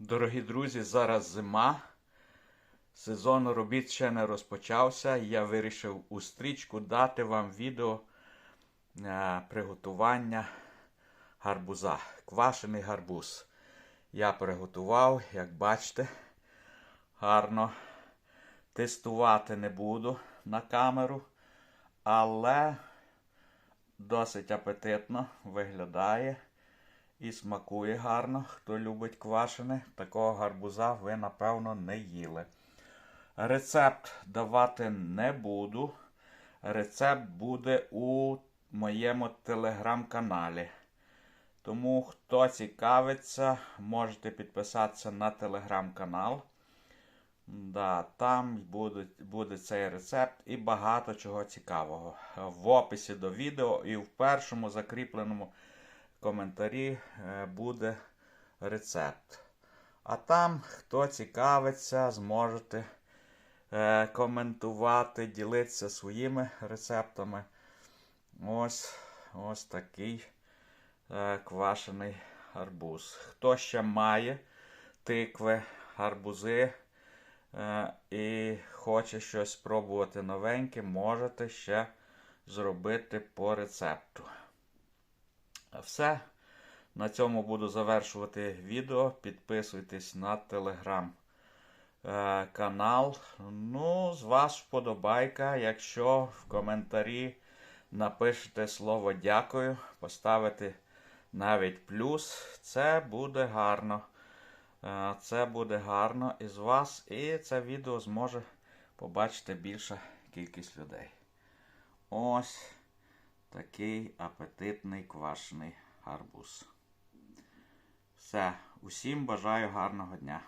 Дорогі друзі, зараз зима. Сезон робіт ще не розпочався. Я вирішив у стрічку дати вам відео е, приготування гарбуза. Квашений гарбуз. Я приготував, як бачите, гарно. Тестувати не буду на камеру, але досить апетитно виглядає і смакує гарно. Хто любить квашене, такого гарбуза ви, напевно, не їли. Рецепт давати не буду. Рецепт буде у моєму телеграм-каналі. Тому, хто цікавиться, можете підписатися на телеграм-канал. Да, там буде, буде цей рецепт і багато чого цікавого. В описі до відео і в першому закріпленому коментарі е, буде рецепт. А там, хто цікавиться, зможете е, коментувати, ділитися своїми рецептами. Ось ось такий е, квашений гарбуз. Хто ще має тикви, гарбузи е, і хоче щось спробувати новеньке, можете ще зробити по рецепту. Все. На цьому буду завершувати відео. Підписуйтесь на телеграм канал. Ну, з вас вподобайка. Якщо в коментарі напишете слово дякую, поставите навіть плюс, це буде гарно. Е, Це буде гарно із вас, і це відео зможе побачити більша кількість людей. Ось такий апетитний квашений гарбуз. Все, усім бажаю гарного дня.